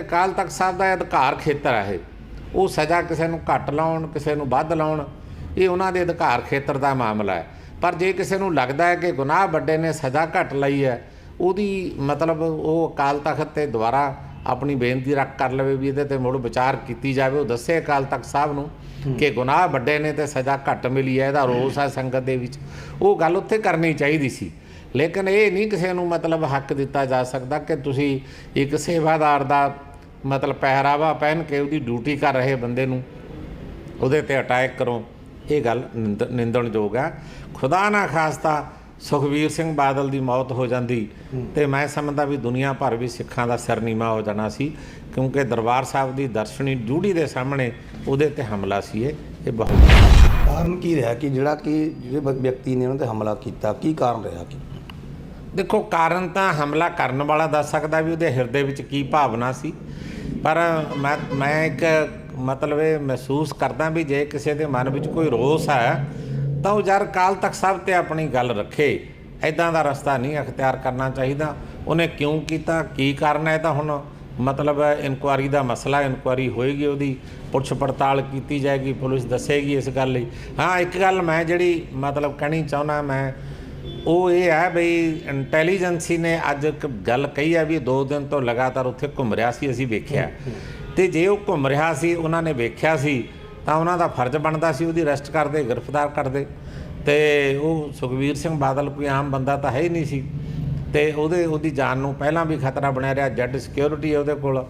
ਅਕਾਲ ਤਖਤ ਸਾਹਿਬ ਦਾ ਅਧਿਕਾਰ ਖੇਤਰ ਹੈ ਉਹ ਸਜ਼ਾ ਕਿਸੇ ਨੂੰ ਘੱਟ ਲਾਉਣ ਕਿਸੇ ਨੂੰ ਵੱਧ ਲਾਉਣ ਇਹ ਉਹਨਾਂ ਦੇ ਅਧਿਕਾਰ ਖੇਤਰ ਦਾ ਮਾਮਲਾ ਹੈ। ਪਰ ਜੇ ਕਿਸੇ ਨੂੰ ਲੱਗਦਾ ਹੈ ਕਿ ਗੁਨਾਹ ਵੱਡੇ ਨੇ ਸਜ਼ਾ ਘੱਟ ਲਈ ਹੈ ਉਹਦੀ ਮਤਲਬ ਉਹ ਅਕਾਲ ਤਖਤ ਤੇ ਦੁਬਾਰਾ ਆਪਣੀ ਬੇਨਤੀ ਰੱਖ ਕਰ ਲਵੇ ਵੀ ਇਹਦੇ ਤੇ ਮੁੜ ਵਿਚਾਰ ਕੀਤੀ ਜਾਵੇ। ਉਹ ਦੱਸੇ ਅਕਾਲ ਤਖਤ ਸਾਹਿਬ ਨੂੰ ਕਿ ਗੁਨਾਹ ਵੱਡੇ ਨੇ ਤੇ ਸਜ਼ਾ ਘੱਟ ਮਿਲੀ ਹੈ ਇਹਦਾ ਰੋਸ ਹੈ ਸੰਗਤ ਦੇ ਵਿੱਚ। ਉਹ ਗੱਲ ਉੱਥੇ ਕਰਨੀ ਚਾਹੀਦੀ ਸੀ। ਲੇਕਿਨ ਇਹ ਨਹੀਂ ਕਿਸੇ ਨੂੰ ਮਤਲਬ ਹੱਕ ਦਿੱਤਾ ਜਾ ਸਕਦਾ ਕਿ ਤੁਸੀਂ ਇੱਕ ਸੇਵਾਦਾਰ ਦਾ ਮਤਲਬ ਪਹਿਰਾਵਾ ਪਹਿਨ ਕੇ ਉਹਦੀ ਡਿਊਟੀ ਕਰ ਰਹੇ ਬੰਦੇ ਨੂੰ, ਉਹਦੇ ਤੇ ਅਟੈਕ ਕਰੋ। ਇਹ ਗੱਲ ਨਿੰਦ- ਨਿੰਦਣਯੋਗ ਹੈ ਖੁਦਾ ਨਾ ਖਾਸਤਾ ਸੁਖਵੀਰ ਸਿੰਘ ਬਾਦਲ ਦੀ ਮੌਤ ਹੋ ਜਾਂਦੀ ਤੇ ਮੈਂ ਸਮਝਦਾ ਵੀ ਦੁਨੀਆ ਭਰ ਵੀ ਸਿੱਖਾਂ ਦਾ ਸਰਨੀਮਾ ਹੋ ਜਾਣਾ ਸੀ, ਕਿਉਂਕਿ ਦਰਬਾਰ ਸਾਹਿਬ ਦੀ ਦਰਸ਼ਨੀ ਡਿਊਟੀ ਦੇ ਸਾਹਮਣੇ ਉਹਦੇ ਤੇ ਹਮਲਾ ਸੀ ਇਹ ਬਹੁਤ ਕਾਰਨ ਕੀ ਰਿਹਾ ਕਿ ਜਿਹੜਾ ਕਿ ਜਿਹੜੇ ਵਿਅਕਤੀ ਨੇ ਉਹਨਾਂ ਤੇ ਹਮਲਾ ਕੀਤਾ, ਕੀ ਕਾਰਨ ਰਿਹਾ ਕਿ? ਦੇਖੋ, ਕਾਰਨ ਤਾਂ ਹਮਲਾ ਕਰਨ ਵਾਲਾ ਦੱਸ ਸਕਦਾ ਵੀ ਉਹਦੇ ਹਿਰਦੇ ਵਿੱਚ ਕੀ ਭਾਵਨਾ ਸੀ। ਪਰ ਮੈਂ ਮੈਂ ਇੱਕ ਮਤਲਬ ਇਹ ਮਹਿਸੂਸ ਕਰਦਾ ਵੀ ਜੇ ਕਿਸੇ ਦੇ ਮਨ ਵਿੱਚ ਕੋਈ ਰੋਸ ਹੈ, ਤਾਂ ਉਹ ਯਾਰ ਕਾਲ ਤੱਕ ਸਭ ਤੇ ਆਪਣੀ ਗੱਲ ਰੱਖੇ ਐਦਾਂ ਦਾ ਰਸਤਾ ਨਹੀਂ ਅਖਤਿਆਰ ਕਰਨਾ ਚਾਹੀਦਾ। ਉਹਨੇ ਕਿਉਂ ਕੀਤਾ, ਕੀ ਕਾਰਨ ਹੈ ਤਾਂ ਹੁਣ ਮਤਲਬ ਇਨਕੁਆਰੀ ਦਾ ਮਸਲਾ, ਇਨਕੁਆਰੀ ਹੋਏਗੀ ਉਹਦੀ ਪੁੱਛ ਪੜਤਾਲ ਕੀਤੀ ਜਾਏਗੀ, ਪੁਲਿਸ ਦੱਸੇਗੀ ਇਸ ਗੱਲ ਲਈ। ਹਾਂ, ਇੱਕ ਗੱਲ ਮੈਂ ਜਿਹੜੀ ਮਤਲਬ ਕਹਿਣੀ ਚਾਹੁੰਦਾ, ਮੈਂ ਉਹ ਇਹ ਹੈ ਬਈ ਇੰਟੈਲੀਜੈਂਸੀ ਨੇ ਅੱਜ ਇੱਕ ਗੱਲ ਕਹੀ ਹੈ ਵੀ ਦੋ ਦਿਨ ਤੋਂ ਲਗਾਤਾਰ ਉੱਥੇ ਘੁੰਮ ਰਿਹਾ ਸੀ, ਅਸੀਂ ਵੇਖਿਆ। ਤੇ ਜੇ ਉਹ ਘੁੰਮ ਰਿਹਾ ਸੀ, ਉਹਨਾਂ ਨੇ ਵੇਖਿਆ ਸੀ, ਤਾਂ ਉਹਨਾਂ ਦਾ ਫਰਜ਼ ਬਣਦਾ ਸੀ ਉਹਦੀ ਅਰੈਸਟ ਕਰਦੇ ਗ੍ਰਿਫਤਾਰ ਕਰਦੇ ਤੇ ਉਹ ਸੁਖਵੀਰ ਸਿੰਘ ਬਾਦਲ ਕੋਈ ਆਮ ਬੰਦਾ ਤਾਂ ਹੈ ਹੀ ਨਹੀਂ ਸੀ। ਤੇ ਉਹਦੇ, ਉਹਦੀ ਜਾਨ ਨੂੰ ਪਹਿਲਾਂ ਵੀ ਖਤਰਾ ਬਣਿਆ ਰਿਹਾ, ਜੱਡ ਸਿਕਿਉਰਿਟੀ ਉਹਦੇ ਕੋਲ।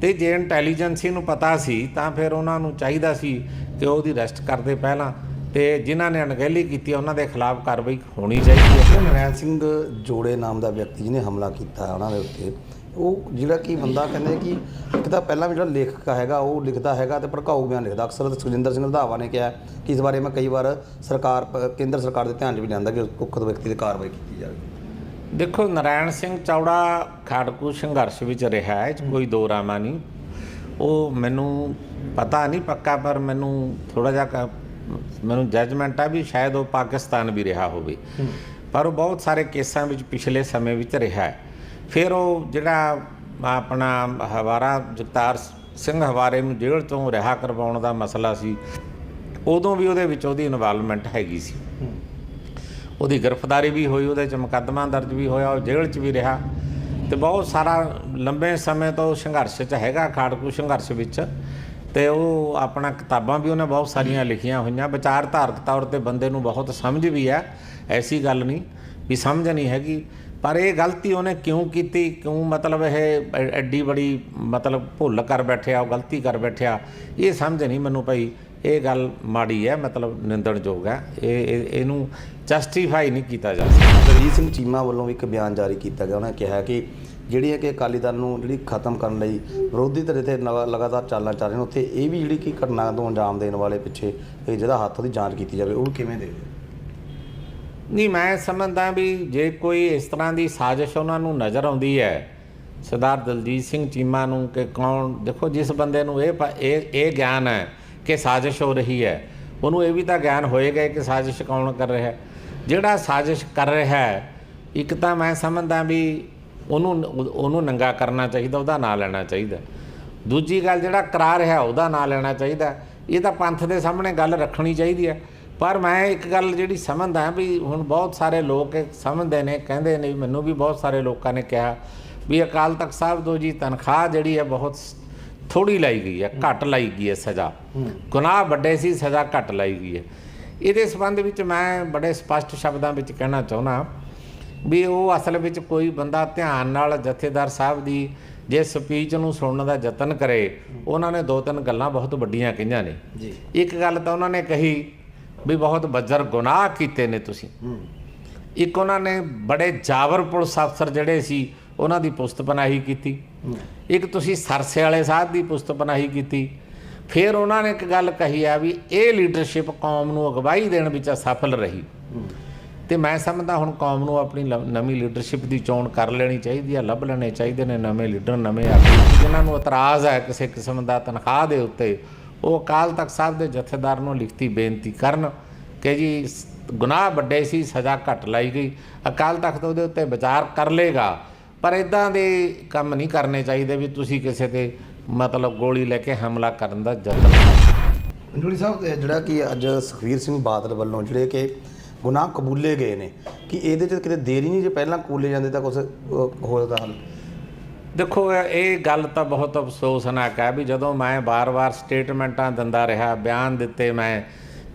ਤੇ ਜੇ ਇੰਟੈਲੀਜੈਂਸੀ ਨੂੰ ਪਤਾ ਸੀ, ਤਾਂ ਫਿਰ ਉਹਨਾਂ ਨੂੰ ਚਾਹੀਦਾ ਸੀ ਕਿ ਉਹਦੀ ਅਰੈਸਟ ਕਰਦੇ ਪਹਿਲਾਂ। ਤੇ ਜਿਨ੍ਹਾਂ ਨੇ ਅਣਗਹਿਲੀ ਕੀਤੀ ਉਹਨਾਂ ਦੇ ਖਿਲਾਫ ਕਾਰਵਾਈ ਹੋਣੀ ਚਾਹੀਦੀ ਹੈ। ਨਰੈਣ ਸਿੰਘ ਜੋੜੇ ਨਾਮ ਦਾ ਵਿਅਕਤੀ ਜਿਹਨੇ ਹਮਲਾ ਕੀਤਾ ਉਹਨਾਂ ਦੇ ਉੱਤੇ ਉਹ ਜਿਹੜਾ ਕਿ ਬੰਦਾ ਕਹਿੰਦੇ ਕਿ ਇੱਕ ਤਾਂ ਪਹਿਲਾਂ ਵੀ ਜਿਹੜਾ ਲੇਖਕ ਹੈਗਾ ਉਹ ਲਿਖਦਾ ਹੈਗਾ ਤੇ ਭੜਕਾਊ ਬਿਆਨ ਲਿਖਦਾ। ਅਕਸਰ ਸੁਖਜਿੰਦਰ ਸਿੰਘ ਰੰਧਾਵਾ ਨੇ ਕਿਹਾ ਕਿ ਇਸ ਬਾਰੇ ਮੈਂ ਕਈ ਵਾਰ ਸਰਕਾਰ ਪ- ਕੇਂਦਰ ਸਰਕਾਰ ਦੇ ਧਿਆਨ 'ਚ ਵੀ ਲਿਆਂਦਾ ਕਿ ਉਸ ਉਕਤ ਵਿਅਕਤੀ ਤੇ ਕਾਰਵਾਈ ਕੀਤੀ ਜਾਵੇ। ਦੇਖੋ ਨਰਾਇਣ ਸਿੰਘ ਚੌੜਾ ਖਾੜਕੂ ਸੰਘਰਸ਼ ਵਿੱਚ ਰਿਹਾ ਹੈ ਇਹ 'ਚ ਕੋਈ ਦੋ ਰਾਮਾ ਨਹੀਂ। ਉਹ ਮੈਨੂੰ ਪਤਾ ਨਹੀਂ ਪੱਕਾ ਪਰ ਮੈਨੂੰ ਥੋੜਾ ਜਿਹਾ ਕ- ਮੈਨੂੰ ਜੱਜਮੈਂਟ ਆ ਵੀ ਸ਼ਾਇਦ ਉਹ ਪਾਕਿਸਤਾਨ ਵੀ ਰਿਹਾ ਹੋਵੇ। ਪਰ ਉਹ ਬਹੁਤ ਸਾਰੇ ਕੇਸਾਂ ਵਿੱਚ ਪਿਛਲੇ ਸਮੇਂ ਵਿੱਚ ਰਿਹਾ ਹੈ। ਫਿਰ ਉਹ ਜਿਹੜਾ ਆਪਣਾ ਹਵਾਰਾ ਜਗਤਾਰ ਸਿੰਘ ਹਵਾਰੇ ਨੂੰ ਜੇਲ੍ਹ ਤੋਂ ਰਿਹਾ ਕਰਵਾਉਣ ਦਾ ਮਸਲਾ ਸੀ ਉਦੋਂ ਵੀ ਉਹਦੇ ਵਿੱਚ ਉਹਦੀ ਇਨਵੋਲਵਮੈਂਟ ਹੈਗੀ ਸੀ। ਉਹਦੀ ਗ੍ਰਿਫਤਾਰੀ ਵੀ ਹੋਈ ਉਹਦੇ ਚ ਮੁਕੱਦਮਾ ਦਰਜ ਵੀ ਹੋਇਆ ਉਹ ਜੇਲ੍ਹ 'ਚ ਵੀ ਰਿਹਾ। ਤੇ ਬਹੁਤ ਸਾਰਾ ਲੰਬੇ ਸਮੇਂ ਤੋਂ ਸੰਘਰਸ਼ 'ਚ ਹੈਗਾ ਖਾੜਕੂ ਸੰਘਰਸ਼ ਵਿੱਚ। ਤੇ ਉਹ ਆਪਣਾ ਕਿਤਾਬਾਂ ਵੀ ਉਹਨੇ ਬਹੁਤ ਸਾਰੀਆਂ ਲਿਖੀਆਂ ਹੋਈਆਂ। ਵਿਚਾਰਧਾਰਕ ਤੌਰ ਤੇ ਬੰਦੇ ਨੂੰ ਬਹੁਤ ਸਮਝ ਵੀ ਹੈ, ਐਸੀ ਗੱਲ ਨਹੀਂ ਵੀ ਸਮਝ ਨਹੀਂ ਹੈਗੀ। ਪਰ ਇਹ ਗਲਤੀ ਉਹਨੇ ਕਿਉਂ ਕੀਤੀ? ਕਿਉਂ ਮਤਲਬ ਇਹ ਐਡੀ ਬੜੀ ਮਤਲਬ ਭੁੱਲ ਕਰ ਬੈਠਿਆ, ਉਹ ਗਲਤੀ ਕਰ ਬੈਠਿਆ? ਇਹ ਸਮਝ ਨਹੀਂ ਮੈਨੂੰ ਭਾਈ ਇਹ ਗੱਲ ਮਾੜੀ ਹੈ, ਮਤਲਬ ਨਿੰਦਣਯੋਗ ਹੈ। ਇਹ, ਇਹ- ਇਹਨੂੰ ਜਸਟੀਫਾਈ ਨਹੀਂ ਕੀਤਾ ਜਾ ਸਕਦਾ। ਦਲਜੀਤ ਸਿੰਘ ਚੀਮਾ ਵੱਲੋਂ ਵੀ ਇੱਕ ਬਿਆਨ ਜਾਰੀ ਕੀਤਾ ਗਿਆ। ਉਹਨਾਂ ਨੇ ਕਿਹਾ ਕਿ ਜਿਹੜੀ ਹੈ ਕਿ ਅਕਾਲੀ ਦਲ ਨੂੰ ਜਿਹੜੀ ਖਤਮ ਕਰਨ ਲਈ ਵਿਰੋਧੀ ਧਿਰ ਤੇ ਲਗਾ- ਲਗਾਤਾਰ ਚਾਲਾਂ ਚੱਲ ਰਹੀਆਂ ਉੱਥੇ ਇਹ ਵੀ ਜਿਹੜੀ ਕਿ ਘਟਨਾ ਤੋਂ ਅੰਜਾਮ ਦੇਣ ਵਾਲੇ ਪਿੱਛੇ ਇਹ ਜਿਹਦਾ ਹੱਥ ਉਹਦੀ ਜਾਂਚ ਕੀਤੀ ਜਾਵੇ, ਉਹ ਕਿਵੇਂ ਦੇ ਨਹੀਂ, ਮੈਂ ਸਮਝਦਾ ਵੀ ਜੇ ਕੋਈ ਇਸ ਤਰ੍ਹਾਂ ਦੀ ਸਾਜ਼ਿਸ਼ ਉਹਨਾਂ ਨੂੰ ਨਜ਼ਰ ਆਉਂਦੀ ਹੈ, ਸਰਦਾਰ ਦਲਜੀਤ ਸਿੰਘ ਚੀਮਾ ਨੂੰ ਕਿ ਕੌਣ, ਦੇਖੋ ਜਿਸ ਬੰਦੇ ਨੂੰ ਇਹ ਪ- ਇਹ ਇਹ ਗਿਆਨ ਹੈ ਕਿ ਸਾਜ਼ਿਸ਼ ਹੋ ਰਹੀ ਹੈ, ਉਹਨੂੰ ਇਹ ਵੀ ਤਾਂ ਗਿਆਨ ਹੋਏਗਾ ਕਿ ਸਾਜ਼ਿਸ਼ ਕੌਣ ਕਰ ਰਿਹਾ ਹੈ। ਜਿਹੜਾ ਸਾਜ਼ਿਸ਼ ਕਰ ਰਿਹਾ ਹੈ, ਇੱਕ ਤਾਂ ਮੈਂ ਸਮਝਦਾ ਵੀ ਉਹਨੂੰ ਉਹਨੂੰ ਨੰਗਾ ਕਰਨਾ ਚਾਹੀਦਾ ਉਹਦਾ ਨਾਂ ਲੈਣਾ ਚਾਹੀਦਾ। ਦੂਜੀ ਗੱਲ ਜਿਹੜਾ ਕਰਾ ਰਿਹਾ ਉਹਦਾ ਨਾਂ ਲੈਣਾ ਚਾਹੀਦਾ। ਇਹ ਤਾਂ ਪੰਥ ਦੇ ਸਾਹਮਣੇ ਗੱਲ ਰੱਖਣੀ ਚਾਹੀਦੀ ਹੈ। ਪਰ ਮੈਂ ਇੱਕ ਗੱਲ ਜਿਹੜੀ ਸਮਝਦਾ ਵੀ ਹੁਣ ਬਹੁਤ ਸਾਰੇ ਲੋਕ ਸਮਝਦੇ ਨੇ ਕਹਿੰਦੇ ਨੇ ਮੈਨੂੰ ਵੀ ਬਹੁਤ ਸਾਰੇ ਲੋਕਾਂ ਨੇ ਕਿਹਾ ਵੀ ਅਕਾਲ ਤਖਤ ਸਾਹਿਬ ਤੋਂ ਜੀ ਤਨਖਾਹ ਜਿਹੜੀ ਹੈ ਬਹੁਤ ਥੋੜੀ ਲਾਈ ਗਈ ਹੈ ਘੱਟ ਲਾਈ ਗਈ ਹੈ ਸਜ਼ਾ। ਗੁਨਾਹ ਵੱਡੇ ਸੀ ਸਜ਼ਾ ਘੱਟ ਲਾਈ ਗਈ ਹੈ। ਇਹਦੇ ਸੰਬੰਧ ਵਿੱਚ ਮੈਂ ਬੜੇ ਸਪਸ਼ਟ ਸ਼ਬਦਾਂ ਵਿੱਚ ਕਹਿਣਾ ਚਾਹੁੰਦਾ ਵੀ ਉਹ ਅਸਲ ਵਿੱਚ ਕੋਈ ਬੰਦਾ ਧਿਆਨ ਨਾਲ ਜਥੇਦਾਰ ਸਾਹਿਬ ਦੀ ਜੇ ਸਪੀਚ ਨੂੰ ਸੁਣਨ ਦਾ ਯਤਨ ਕਰੇ ਉਹਨਾਂ ਨੇ ਦੋ ਤਿੰਨ ਗੱਲਾਂ ਬਹੁਤ ਵੱਡੀਆਂ ਕਹੀਆਂ ਨੇ। ਜੀ। ਇੱਕ ਗੱਲ ਤਾਂ ਉਹਨਾਂ ਨੇ ਕਹੀ ਵੀ ਬਹੁਤ ਬੱਜਰ ਗੁਨਾਹ ਕੀਤੇ ਨੇ ਤੁਸੀਂ। ਇੱਕ ਉਹਨਾਂ ਨੇ ਬੜੇ ਜਾਬਰ ਪੁਲਿਸ ਅਫਸਰ ਜਿਹੜੇ ਸੀ ਉਹਨਾਂ ਦੀ ਪੁਸਤ ਪਨਾਹੀ ਕੀਤੀ। ਇੱਕ ਤੁਸੀਂ ਸਰਸੇ ਵਾਲੇ ਸਾਹਿਬ ਦੀ ਪੁਸਤ ਪਨਾਹੀ ਕੀਤੀ। ਫਿਰ ਉਹਨਾਂ ਨੇ ਇੱਕ ਗੱਲ ਕਹੀ ਆ ਵੀ ਇਹ ਲੀਡਰਸ਼ਿਪ ਕੌਮ ਨੂੰ ਅਗਵਾਈ ਦੇਣ ਵਿੱਚ ਅਸਫਲ ਰਹੀ। ਤੇ ਮੈਂ ਸਮਝਦਾ ਹੁਣ ਕੌਮ ਨੂੰ ਆਪਣੀ ਲ- ਨਵੀਂ ਲੀਡਰਸ਼ਿਪ ਦੀ ਚੋਣ ਕਰ ਲੈਣੀ ਚਾਹੀਦੀ ਆ, ਲੱਭ ਲੈਣੇ ਚਾਹੀਦੇ ਨੇ ਨਵੇਂ ਲੀਡਰ ਨਵੇਂ ਆਗੂ। ਜਿਨ੍ਹਾਂ ਨੂੰ ਇਤਰਾਜ਼ ਹੈ ਕਿਸੇ ਕਿਸਮ ਦਾ ਤਨਖਾਹ ਦੇ ਉੱਤੇ, ਉਹ ਅਕਾਲ ਤਖਤ ਸਾਹਿਬ ਦੇ ਜਥੇਦਾਰ ਨੂੰ ਲਿਖਤੀ ਬੇਨਤੀ ਕਰਨ ਕਿ ਜੀ ਗੁਨਾਹ ਵੱਡੇ ਸੀ, ਸਜ਼ਾ ਘੱਟ ਲਾਈ ਗਈ। ਅਕਾਲ ਤਖਤ ਉਹਦੇ ਉੱਤੇ ਵਿਚਾਰ ਕਰ ਲੇਗਾ, ਪਰ ਇਦਾਂ ਦੇ ਕੰਮ ਨਹੀਂ ਕਰਨੇ ਚਾਹੀਦੇ ਵੀ ਤੁਸੀਂ ਕਿਸੇ ਤੇ ਮਤਲਬ ਗੋਲੀ ਲੈ ਕੇ ਹਮਲਾ ਕਰਨ ਦਾ ਯਤਨ ਜੁੜੀ ਸਾਹਿਬ ਜਿਹੜਾ ਕਿ ਅੱਜ ਸੁਖਵੀਰ ਸਿੰਘ ਬਾਦਲ ਵੱਲੋਂ ਜਿਹੜੇ ਕਿ ਗੁਨਾਹ ਕਬੂਲੇ ਗਏ ਨੇ ਕਿ ਇਹਦੇ 'ਚ ਕਿਤੇ ਦੇਰੀ ਨਹੀਂ ਜੇ ਪਹਿਲਾਂ ਕਬੂਲੇ ਜਾਂਦੇ ਤਾਂ ਕੁਝ ਹੋ ਜਾਂਦਾ ਹੱਲ। ਦੇਖੋ ਇਹ- ਇਹ ਗੱਲ ਤਾਂ ਬਹੁਤ ਅਫਸੋਸਨਾਕ ਹੈ ਵੀ ਜਦੋਂ ਮੈਂ ਬਾਰ-ਬਾਰ ਸਟੇਟਮੈਂਟਾਂ ਦਿੰਦਾ ਰਿਹਾ ਬਿਆਨ ਦਿੱਤੇ ਮੈਂ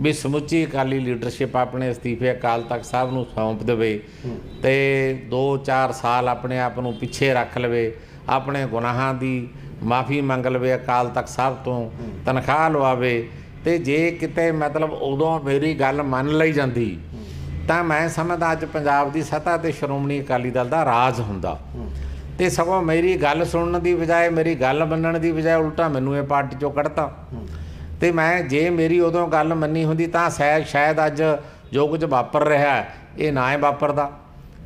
ਵੀ ਸਮੁੱਚੀ ਅਕਾਲੀ ਲੀਡਰਸ਼ਿਪ ਆਪਣੇ ਅਸਤੀਫੇ ਅਕਾਲ ਤਖਤ ਸਾਹਿਬ ਨੂੰ ਸੌਂਪ ਦੇਵੇ ਤੇ 2-4 ਸਾਲ ਆਪਣੇ ਆਪ ਨੂੰ ਪਿੱਛੇ ਰੱਖ ਲਵੇ ਆਪਣੇ ਗੁਨਾਹਾਂ ਦੀ ਮਾਫੀ ਮੰਗ ਲਵੇ ਅਕਾਲ ਤਖਤ ਸਾਹਿਬ ਤੋਂ ਤਨਖਾਹ ਲਵਾਵੇ ਤੇ ਜੇ ਕਿਤੇ ਮਤਲਬ ਉਦੋਂ ਮੇਰੀ ਗੱਲ ਮੰਨ ਲਈ ਜਾਂਦੀ ਤਾਂ ਮੈਂ ਸਮਝਦਾ ਅੱਜ ਪੰਜਾਬ ਦੀ ਸੱਤਾ ਤੇ ਸ਼੍ਰੋਮਣੀ ਅਕਾਲੀ ਦਲ ਦਾ ਰਾਜ ਹੁੰਦਾ। ਤੇ ਸਗੋਂ ਮੇਰੀ ਗੱਲ ਸੁਣਨ ਦੀ ਬਜਾਏ, ਮੇਰੀ ਗੱਲ ਮੰਨਣ ਦੀ ਬਜਾਏ ਉਲਟਾ ਮੈਨੂੰ ਇਹ ਪਾਰਟੀ ਚੋਂ ਕੱਢਤਾ। ਤੇ ਮੈਂ ਜੇ ਮੇਰੀ ਉਦੋਂ ਗੱਲ ਮੰਨੀ ਹੁੰਦੀ ਤਾਂ ਸ਼ਾਇਦ ਸ਼ਾਇਦ ਅੱਜ ਜੋ ਕੁਝ ਵਾਪਰ ਰਿਹਾ ਇਹ ਨਾ ਹੀ ਵਾਪਰਦਾ।